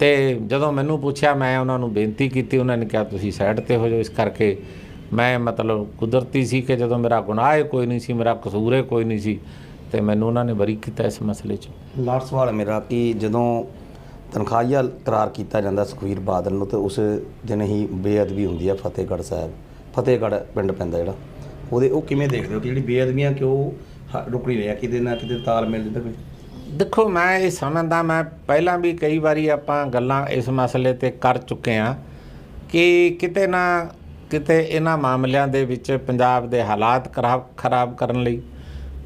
ਤੇ ਜਦੋਂ ਮੈਨੂੰ ਪੁੱਛਿਆ, ਮੈਂ ਉਹਨਾਂ ਨੂੰ ਬੇਨਤੀ ਕੀਤੀ, ਉਹਨਾਂ ਨੇ ਕਿਹਾ, ਤੁਸੀਂ ਸਾਈਡ ਤੇ ਹੋ ਜਾਓ। ਇਸ ਕਰਕੇ ਮੈਂ ਮਤਲਬ ਕੁਦਰਤੀ ਸੀ ਕਿ ਜਦੋਂ ਮੇਰਾ ਗੁਨਾਹ ਹੈ ਕੋਈ ਨਹੀਂ ਸੀ, ਮੇਰਾ ਕਸੂਰ ਹੈ ਕੋਈ ਨਹੀਂ ਸੀ, ਤੇ ਮੈਨੂੰ ਉਹਨਾਂ ਨੇ ਬਰੀ ਕੀਤਾ ਇਸ ਮਸਲੇ 'ਚ। ਲਾਸਟ ਸਵਾਲ ਮੇਰਾ ਕਿ ਜਦੋਂ ਤਨਖਾਹੀਆ ਕਰਾਰ ਕੀਤਾ ਜਾਂਦਾ ਸੁਖਵੀਰ ਬਾਦਲ ਨੂੰ ਤੇ ਉਸ ਦਿਨ ਹੀ ਬੇਅਦਬੀ ਹੁੰਦੀ ਹੈ ਫਤਿਹਗੜ੍ਹ ਸਾਹਿਬ। ਫਤਿਹਗੜ੍ਹ ਪਿੰਡ ਪੈਂਦਾ ਜਿਹੜਾ। ਉਹਦੇ ਉਹ ਕਿਵੇਂ ਦੇਖਦੇ ਹੋ ਕਿ ਜਿਹੜੀ ਬੇਅਦਬੀਆਂ ਕਿਉਂ ਹ- ਰੁਕ ਨਹੀਂ ਰਿਹਾ ਕਿਤੇ ਨਾ ਕਿਤੇ ਤਾਲਮੇਲ ਜਿੱਦਾਂ ਕੋਈ? ਦੇਖੋ, ਮੈਂ ਇਹ ਸਮਝਦਾ, ਮੈਂ ਪਹਿਲਾਂ ਵੀ ਕਈ ਵਾਰੀ ਆਪਾਂ ਗੱਲਾਂ ਇਸ ਮਸਲੇ ਤੇ ਕਰ ਚੁੱਕੇ ਹਾਂ ਕਿ ਕਿਤੇ ਨਾ ਕਿਤੇ ਇਹਨਾਂ ਮਾਮਲਿਆਂ ਦੇ ਵਿੱਚ ਪੰਜਾਬ ਦੇ ਹਾਲਾਤ ਖਰਾਬ ਖਰਾਬ ਕਰਨ ਲਈ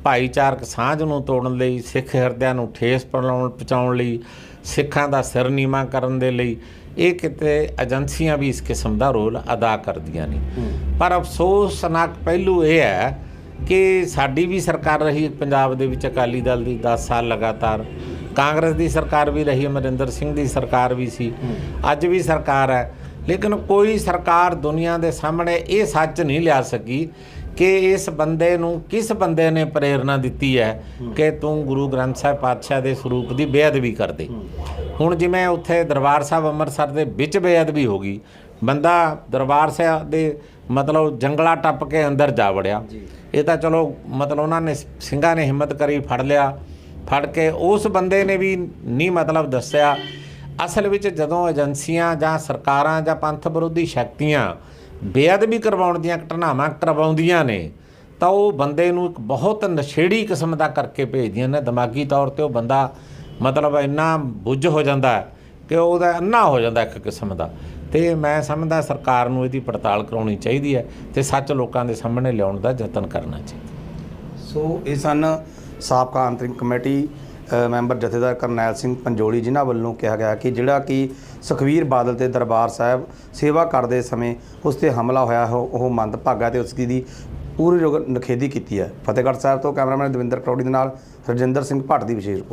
ਭਾਈਚਾਰਕ ਸਾਂਝ ਨੂੰ ਤੋੜਨ ਲਈ ਸਿੱਖ ਹਿਰਦਿਆਂ ਨੂੰ ਠੇਸ ਪਹੁੰਚਾਉਣ ਪਹੁੰਚਾਉਣ ਲਈ ਸਿੱਖਾਂ ਦਾ ਸਿਰ ਨੀਵਾਂ ਕਰਨ ਦੇ ਲਈ ਇਹ ਕਿਤੇ ਏਜੰਸੀਆਂ ਵੀ ਇਸ ਕਿਸਮ ਦਾ ਰੋਲ ਅਦਾ ਕਰਦੀਆਂ ਨੇ। ਪਰ ਅਫਸੋਸਨਾਕ ਪਹਿਲੂ ਇਹ ਹੈ ਕਿ ਸਾਡੀ ਵੀ ਸਰਕਾਰ ਰਹੀ ਪੰਜਾਬ ਦੇ ਵਿੱਚ ਅਕਾਲੀ ਦਲ ਦੀ 10 ਸਾਲ ਲਗਾਤਾਰ ਕਾਂਗਰਸ ਦੀ ਸਰਕਾਰ ਵੀ ਰਹੀ ਅਮਰਿੰਦਰ ਸਿੰਘ ਦੀ ਸਰਕਾਰ ਵੀ ਸੀ। ਅੱਜ ਵੀ ਸਰਕਾਰ ਹੈ। ਲੇਕਿਨ ਕੋਈ ਸਰਕਾਰ ਦੁਨੀਆ ਦੇ ਸਾਹਮਣੇ ਇਹ ਸੱਚ ਨਹੀਂ ਲਿਆ ਸਕੀ ਕਿ ਇਸ ਬੰਦੇ ਨੂੰ ਕਿਸ ਬੰਦੇ ਨੇ ਪ੍ਰੇਰਣਾ ਦਿੱਤੀ ਹੈ ਕਿ ਤੂੰ ਗੁਰੂ ਗ੍ਰੰਥ ਸਾਹਿਬ ਪਾਤਸ਼ਾਹ ਦੇ ਸਰੂਪ ਦੀ ਬੇਅਦਬੀ ਕਰ ਦੇ ਹੁਣ ਜਿਵੇਂ ਉੱਥੇ ਦਰਬਾਰ ਸਾਹਿਬ ਅੰਮ੍ਰਿਤਸਰ ਦੇ ਵਿੱਚ ਬੇਅਦਬੀ ਹੋ ਗਈ ਬੰਦਾ ਦਰਬਾਰ ਸਾਹਿਬ ਦੇ ਮਤਲਬ ਜੰਗਲਾ ਟੱਪ ਕੇ ਅੰਦਰ ਜਾ ਵੜਿਆ। ਇਹ ਤਾਂ ਚਲੋ ਮਤਲਬ ਉਹਨਾਂ ਨੇ ਸਿੰਘਾਂ ਨੇ ਹਿੰਮਤ ਕਰੀ ਫੜ ਲਿਆ। ਫੜ ਕੇ ਉਸ ਬੰਦੇ ਨੇ ਵੀ ਨਹੀਂ ਮਤਲਬ ਦੱਸਿਆ। ਅਸਲ ਵਿੱਚ ਜਦੋਂ ਏਜੰਸੀਆਂ ਜਾਂ ਸਰਕਾਰਾਂ ਜਾਂ ਪੰਥ ਵਿਰੋਧੀ ਸ਼ਕਤੀਆਂ ਬੇਅਦਬੀ ਕਰਵਾਉਣ ਦੀਆਂ ਘਟਨਾਵਾਂ ਕਰਵਾਉਂਦੀਆਂ ਨੇ, ਤਾਂ ਉਹ ਬੰਦੇ ਨੂੰ ਇੱਕ ਬਹੁਤ ਨਸ਼ੇੜੀ ਕਿਸਮ ਦਾ ਕਰਕੇ ਭੇਜਦੀਆਂ ਨੇ। ਦਿਮਾਗੀ ਤੌਰ ਤੇ ਉਹ ਬੰਦਾ ਮਤਲਬ ਇੰਨਾ ਬੁੱਝ ਹੋ ਜਾਂਦਾ ਕਿ ਉਹਦਾ ਅੰਨਾ ਹੋ ਜਾਂਦਾ ਇੱਕ ਕਿਸਮ ਦਾ। ਤੇ ਮੈਂ ਸਮਝਦਾ ਸਰਕਾਰ ਨੂੰ ਇਹਦੀ ਪੜਤਾਲ ਕਰਾਉਣੀ ਚਾਹੀਦੀ ਹੈ ਤੇ ਸੱਚ ਲੋਕਾਂ ਦੇ ਸਾਹਮਣੇ ਲਿਆਉਣ ਦਾ ਯਤਨ ਕਰਨਾ ਚਾਹੀਦਾ। ਸੋ ਇਹ ਸਨ ਸਾਬਕਾ ਅੰਤਰਿਮ ਕਮੇਟੀ ਮੈਂਬਰ ਜਥੇਦਾਰ ਕਰਨੈਲ ਸਿੰਘ ਪੰਜੋਲੀ, ਜਿਨ੍ਹਾਂ ਵੱਲੋਂ ਕਿਹਾ ਗਿਆ ਕਿ ਜਿਹੜਾ ਕਿ ਸੁਖਵੀਰ ਬਾਦਲ ਤੇ ਦਰਬਾਰ ਸਾਹਿਬ ਸੇਵਾ ਕਰਦੇ ਸਮੇਂ ਉਸ ਤੇ ਹਮਲਾ ਹੋਇਆ, ਉਹ ਉਹ ਮੰਦਭਾਗਾ ਤੇ ਉਸ ਦੀ ਪੂਰੀ ਰੋਗ- ਨਿਖੇਧੀ ਕੀਤੀ ਹੈ। ਫਤਿਹਗੜ੍ਹ ਸਾਹਿਬ ਤੋਂ ਕੈਮਰਾਮੈਨ ਦਵਿੰਦਰ ਕਰੌੜੀ ਦੇ ਨਾਲ ਰਜਿੰਦਰ ਸਿੰਘ ਭੱਟ ਦੀ ਵਿਸ਼ੇਸ਼ ਰਿਪੋਰਟ।